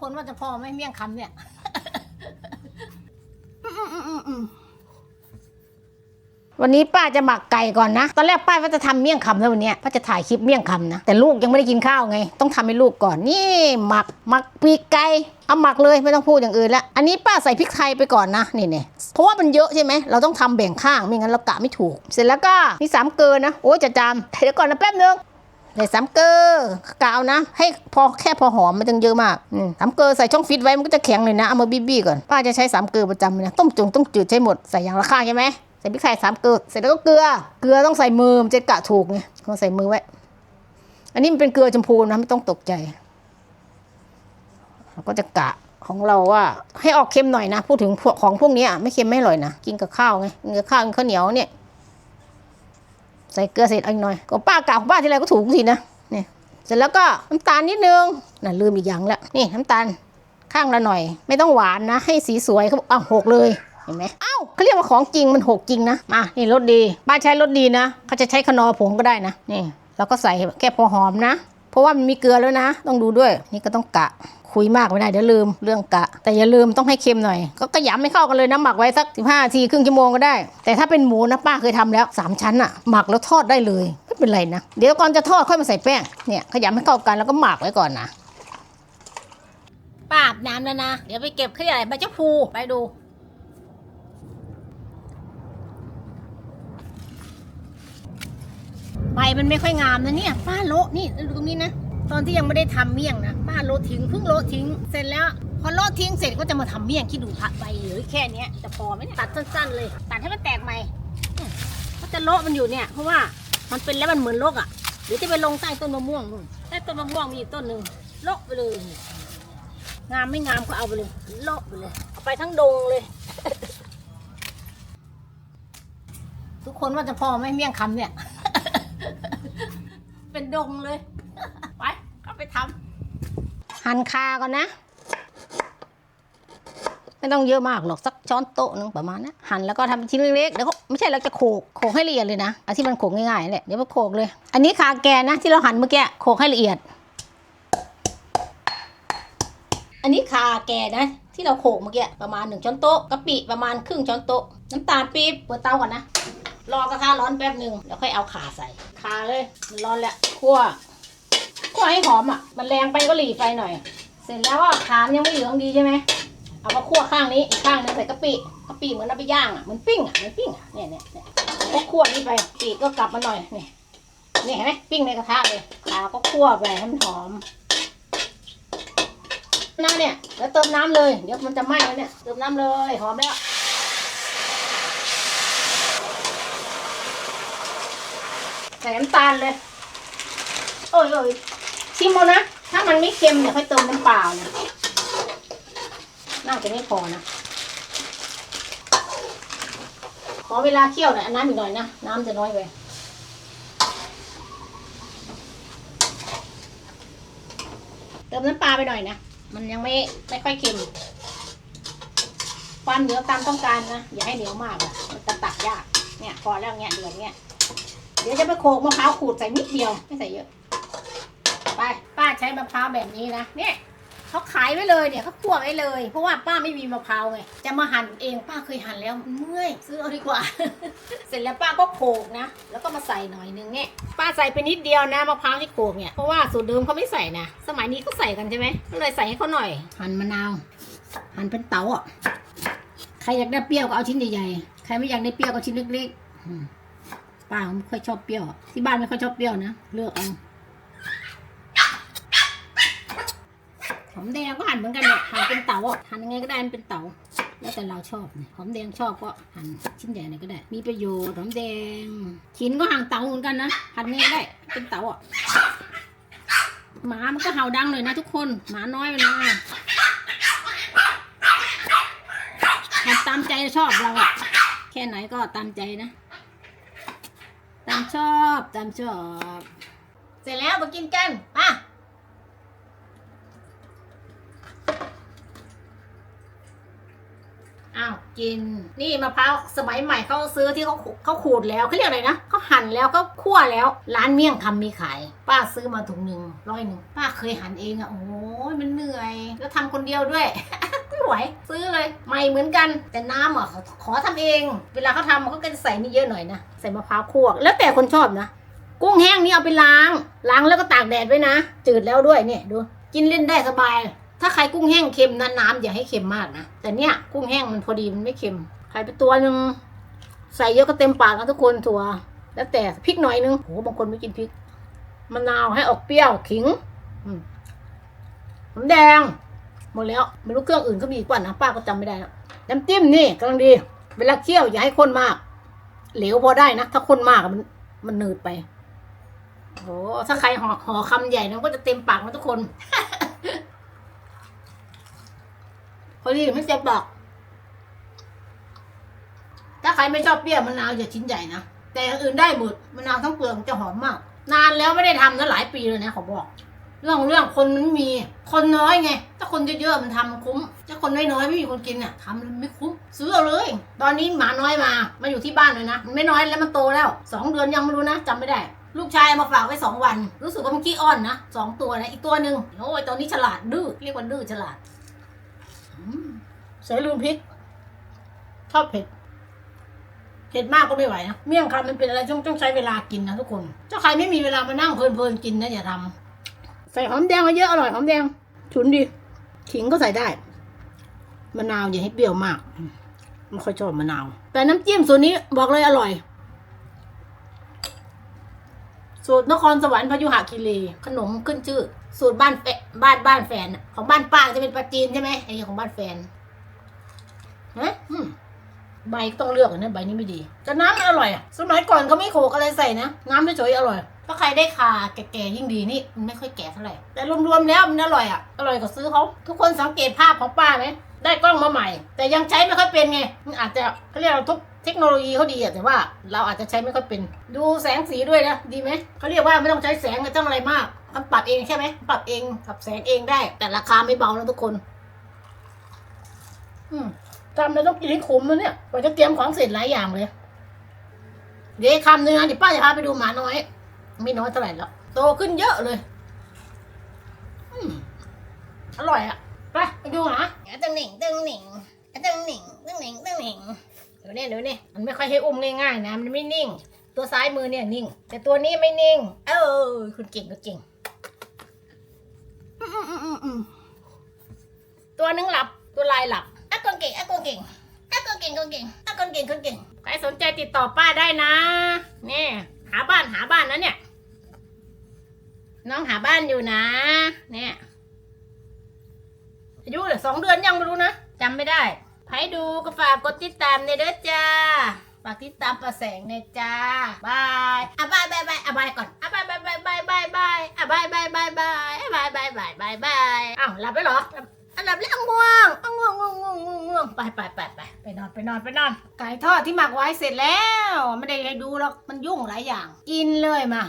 คนว่าจะพอไหมเมี่ยงคำเนี่ยวันนี้ป้าจะหมักไก่ก่อนนะ ตอนแรกป้าว่าจะทำเมี่ยงคำแล้ววันนี้ป้าจะถ่ายคลิปเมี่ยงคำนะ แต่ลูกยังไม่ได้กินข้าวไง ต้องทำให้ลูกก่อน นี่หมักหมักปีกไก่ เอาหมักเลยไม่ต้องพูดอย่างอื่นละ อันนี้ป้าใส่พริกไทยไปก่อนนะนี่เนี่ยเพราะว่ามันเยอะใช่ไหม เราต้องทำแบ่งข้างไม่งั้นเรากะไม่ถูก เสร็จแล้วก็นี่สามเกลือนะ โอ้จะจำเดี๋ยวก่อนนะแป๊บนึง ใส่สามเกลือกาวนะ ให้พอแค่พอหอมไม่ต้องเยอะมากสามเกลือใส่ช่องฟิตไว้มันก็จะแข็งเลยนะเอามาบี้ๆก่อนป้าจะใช้สามเกลือประจำเลยนะต้มจงต้มจืดใช้หมดใส่อย่างละข้างใช่ไหมใส่พริกไทยสามเกลือเสร็จแล้วก็เกลือเกลือต้องใส่มือมันจะกะถูกไงต้องใส่มือไว้ อันนี้มันเป็นเกลือชมพูนะไม่ต้องตกใจเราก็จะกะของเราว่าให้ออกเค็มหน่อยนะ พูดถึงของพวกนี้ไม่เค็มไม่อร่อยนะกินกับข้าวไงกินกับข้าวกินข้าวเหนียวเนี่ย ใส่เกลือเสร็จอีกหน่อยก็ป้ากะของป้าทีไรก็ถูกทุกทีนะนี่เสร็จแล้วก็น้ำตาลนิดนึงน่ะลืมอีกอย่างแล้วนี่น้ำตาลข้างละหน่อย ไม่ต้องหวานนะ ให้สีสวยเขาบอกอ้าวหกเลยเห็นไหมเอ้าเขาเรียกว่าของจริงมันหกจริงนะมานี่รสดีป้าใช้รสดีนะเขาจะใช้ขนอผงก็ได้นะนี่แล้วก็ใส่แค่พอหอมนะ ราะว่ามันมีเกลือแล้วนะ ต้องดูด้วย นี่ก็ต้องกะ คุยมากไม่ได้เดี๋ยวลืมเรื่องกะ แต่อย่าลืมต้องให้เค็มหน่อย ก็กระยำไม่เข้ากันเลยนะหมักไว้สักสิบห้าทีครึ่งชั่วโมงก็ได้ แต่ถ้าเป็นหมูนะป้าเคยทำแล้วสามชั้นอะหมักแล้วทอดได้เลยไม่เป็นไรนะเดี๋ยวก่อนจะทอดค่อยมาใส่แป้งเนี่ยขยำให้เข้ากันแล้วก็หมักไว้ก่อนนะป้าอาบน้ำแล้วนะ เดี๋ยวไปเก็บขยะใบเจ้าพูไปดู ใบมันไม่ค่อยงามนะเนี่ยป้าโละนี่ดูตรงนี้นะ ตอนที่ยังไม่ได้ทำเมี่ยงนะป้าโละทิ้งเพิ่งโละทิ้งเสร็จแล้วพอโละทิ้งเสร็จก็จะมาทำเมี่ยงคิดดูผักใบเหลือแค่นี้จะพอไหมตัดสั้นๆ เลย ตัดให้มันแตกใหม่ก็จะโละมันอยู่เนี่ย เพราะว่ามันเป็นแล้วมันเหมือนโลกอะหรือจะไปลงใต้ต้นมะม่วงนู่นใต้ต้นมะม่วงมีอีกต้นหนึ่งโละไปเลยเนี่ยงามไม่งามก็เอาไปเลยโละไปเลยเอาไปทั้งดงเลย ทุกคนว่าจะพอไหมเมี่ยงคำเนี่ย เป็นดงเลย ไป ก็ไปทำหั่นคาก่อนนะ ไม่ต้องเยอะมากหรอกสักช้อนโต๊ะหนึงประมาณนะหั่นแล้วก็ทำชิ้นเล็กๆเดี๋ยวไม่ใช่เราจะโขกโขกให้ละเอียดเลยนะเอาที่มันโขกง่ายๆแหละเดี๋ยวมาโขกเลย อันนี้คาแกนนะที่เราหั่นเมื่อกี้โขกให้ละเอียด อันนี้คาแกนะที่เราโขกเมื่อกี้ประมาณหนึ่งช้อนโต๊ะกะปิประมาณครึ่งช้อนโต๊ะน้ำตาลปี๊บเปิดเตาก่อนนะ รอกระทะร้อนแป๊บหนึ่งแล้วค่อยเอาขาใส่ขาเลยมันร้อนแล้วคั่วคั่วให้หอมอะ มันแรงไปก็หลีไฟหน่อย เสร็จแล้วอะขามนยังไม่เหลืองดีใช่ไหมเอามาคั่วข้างนี้อีกข้างนึงใส่กะปิกะปิเหมือนเอาไปย่างอะเหมันปิ้งอะเหมันปิ้งอะเนี่ยเนี่ยเนี่ยก็คั่วนี้ไปปีกก็กลับมาหน่อยนี่นี่เห็นไหมปิ้งในกระทะเลยขาก็คั่วไปให้มันหอมน้ำเนี่ยแล้วเติมน้ำเลย เดี๋ยวมันจะไหม้แล้วเนี่ยเติมน้ำเลยหอมแล้ว ใส่น้ำตาลเลย โอ้ยโอ้ยชิมเอานะ ถ้ามันไม่เค็มเดี๋ยวค่อยเติมน้ำเปล่านะน่าจะไม่พอนะ ขอเวลาเคี่ยวหน่อยน้ำอีกหน่อยนะ น้ำจะน้อยไปเติมน้ำปลาไปหน่อยนะ มันยังไม่ไม่ค่อยเค็ม ความเหนียวตามต้องการนะ อย่าให้เหนียวมากอะมันจะตักยาก เนี่ยพอแล้วเงี้ยเดือดเงี้ย ดี๋ยวจะไปโขกมะพร้าวขูดใส่นิดเดียวไม่ใส่เยอะ ไป ป้าใช้มะพร้าวแบบนี้นะ เนี่ยเขาขายไว้เลยเนี่ยเขาคั่วไว้เลย เพราะว่าป้าไม่มีมะพร้าวไงจะมาหั่นเองป้าเคยหั่นแล้วเมื่อยซื้อเอาดีกว่า เสร็จแล้วป้าก็โขกนะ แล้วก็มาใส่หน่อยนึงเนี่ยป้าใส่ไปนิดเดียวนะมะพร้าวที่โขกเนี่ยเพราะว่าสูตรเดิมเขาไม่ใส่นะสมัยนี้เขาใส่กันใช่ไหมก็เลยใส่ให้เขาหน่อย หั่นมะนาว หั่นเป็นเต๋าอะใครอยากได้เปรี้ยวก็เอาชิ้นใหญ่ๆใครไม่อยากได้เปรี้ยวก็ชิ้นเล็กๆ ป้าไม่ค่อยชอบเปรี้ยว ที่บ้านไม่ค่อยชอบเปรี้ยวนะ เลือกเอาหอมแดงก็หั่นเหมือนกันเนี่ยหั่นเป็นเต๋าอะหั่นยังไงก็ได้มันเป็นเต๋าแล้วแต่เราชอบเนี่ยหอมแดงชอบก็หั่นชิ้นใหญ่หน่อยก็ได้ มีประโยชน์หอมแดง ชิ้นก็หั่นเต๋าเหมือนกันนะหั่นยังไงก็ได้เป็นเต๋าอะหมามันก็เห่าดังเลยนะทุกคนหมาน้อยมันมาหั่นตามใจชอบเราอะแค่ไหนก็ตามใจนะามชอบตามชอบ เสร็จแล้วมากินกันมาอ้าวกินนี่มะพร้าวสมัยใหม่เขาซื้อที่เขาเขาขูดแล้วเขาเรียกอะไรนะเขาหั่นแล้วเขาคั่วแล้ว ร้านเมี่ยงคำมีขาย ป้าซื้อมาถุงหนึ่งร้อยหนึ่งป้าเคยหั่นเองอะโอ้ยมันเหนื่อย แล้วทำคนเดียวด้วยไม่ไหวซื้อเลยใหม่เหมือนกัน แต่น้ำอะขอขอทำเอง เวลาเขาทำเขาก็จะใส่นี่เยอะหน่อยนะ ส่มะพร้าวคั่วแล้วแต่คนชอบนะกุ้งแห้งนี่เอาไปล้าง ล้างแล้วก็ตากแดดไว้นะ จืดแล้วด้วยเนี่ยดูกินเล่นได้สบาย ถ้าใครกุ้งแห้งเค็มนะน้ำอย่าให้เค็มมากนะแต่เนี่ยกุ้งแห้งมันพอดีมันไม่เค็มใครไปตัวหนึ่งใส่เยอะก็เต็มปากกันทุกคนถั่วแล้วแต่พริกหน่อยนึงโหบางคนไม่กินพริกมะนาวให้ออกเปรี้ยวขิงหอมแดงหมดแล้วไม่รู้เครื่องอื่นก็มีอีกว่านะป้าก็จำไม่ได้แล้วน้ำจิ้มนี่กำลังดี เวลาเคี่ยวอย่าให้ข้นมาก เหลวพอได้นะ ถ้าข้นมากมันมันหนืดไปโอ้ถ้าใครห่อห่อคำใหญ่นะก็จะเต็มปากนะทุกคนพอดีไม่เจ็บปากถ้าใครไม่ชอบเปรี้ยวมะนาวอย่าชิ้นใหญ่นะ แต่อื่นได้หมดมะนาวทั้งเปลือกจะหอมมาก นานแล้วไม่ได้ทำนะหลายปีเลยนะขอบอก เรื่องของเรื่องคนมันมี คนน้อยไง ถ้าคนเยอะๆมันทำมันคุ้ม ถ้าคนน้อยๆไม่มีคนกินอะทำมันไม่คุ้ม ซื้อเอาเลย ตอนนี้หมาน้อยมา มาอยู่ที่บ้านเลยนะ มันไม่น้อยแล้วมันโตแล้วสองเดือนยังไม่รู้นะจำไม่ได้ ลูกชายมาฝากไว้สองวัน รู้สึกว่ามันขี้อ้อนนะสองตัวนะ อีกตัวหนึ่งโอ้ยตอนนี้ฉลาดดื้อ เรียกว่าดื้อฉลาดใส่ลืมพริกชอบเผ็ดเผ็ดมากก็ไม่ไหวนะ เมี่ยงคำมันเป็นอะไรต้องต้องใช้เวลากินนะทุกคน ถ้าใครไม่มีเวลามานั่งเพลินๆกินนะอย่าทำ ใส่หอมแดงมาเยอะอร่อยหอมแดงฉุนดีขิงก็ใส่ได้มะนาวอย่าให้เปรี้ยวมากไม่ค่อยชอบมะนาว แต่น้ำจิ้มสูตรนี้บอกเลยอร่อย สูตรนครสวรรค์พยุหคีรีขนมขึ้นชื่อ สูตรบ้านแฟบ้านบ้านแฟน ของบ้านป้าจะเป็นปลาจีนใช่ไหมไอ้ของบ้านแฟนฮะใบต้องเลือกนะใบนี้ไม่ดีแต่น้ำมันอร่อยอะสมัยก่อนเขาไม่โขกอะไรใส่นะ น้ำเฉยๆอร่อย ถ้าใครได้คาแก่ๆยิ่งดีนี่มันไม่ค่อยแก่เท่าไหร่แต่รวมๆแล้วมันอร่อยอะอร่อยกว่าซื้อเขาทุกคนสังเกตภาพของป้าไหมได้กล้องมาใหม่ แต่ยังใช้ไม่ค่อยเป็นไงมันอาจจะเขาเรียกเราทุกเทคโนโลยีเขาดีอะแต่ว่าเราอาจจะใช้ไม่ค่อยเป็น ดูแสงสีด้วยนะดีไหมเขาเรียกว่าไม่ต้องใช้แสงไม่ต้องอะไรมากมันปรับเองใช่ไหมปรับเองปรับแสงเองได้ แต่ราคาไม่เบานะทุกคน อืมทำแล้วต้องกินให้คุ้มนะเนี่ยกว่าจะเตรียมของเสร็จหลายอย่างเลย เดี๋ยวคำหนึงนะเดี๋ยวป้าจะพาไปดูหมาน้อย ไม่น้อยเท่าไหร่แล้วโตขึ้นเยอะเลยอืมอร่อยอะไปไปดูหมาตึงหนิงตึงหนิงตึงหนิงตึงหนิงตึงหนิงเดี๋ยวเนี่ยเดี๋ยวเนี่ยมันไม่ค่อยให้อุ้มง่ายๆนะมันไม่นิ่ง ตัวซ้ายมือเนี่ยนิ่ง แต่ตัวนี้ไม่นิ่ง เออคุณเก่งก็เก่งอืมอืมอืมอืมตัวหนึงหลับตัวลายหลับอะคนเก่งอะคนเก่งอะคนเก่งคนเก่งอะคนเก่งคนเก่งใครสนใจติดต่อป้าได้นะเนี่ยหาบ้านหาบ้านนะเนี่ย น้องหาบ้านอยู่นะ เนี่ยอายุเหลือสองเดือนยังไม่รู้นะจำไม่ได้ใครดูก็ฝากกดติดตามในเด้อจ้าฝากติดตามประแสงในจ้าบายอะบายบายบายอะบายก่อนอะบายบายบายบายบายบายอะบายบายบายบายอะบายบายบายบายบายอ้าวหลับแล้วเหรอหลับอะหลับแล้วง่วงง่วงง่วงง่วงง่วงง่วงไปไปไปไปไปนอนไปนอนไปนอน ไก่ทอดที่หมักไว้เสร็จแล้ว ไม่ได้ให้ดูหรอกมันยุ่งหลายอย่าง กินเลยมา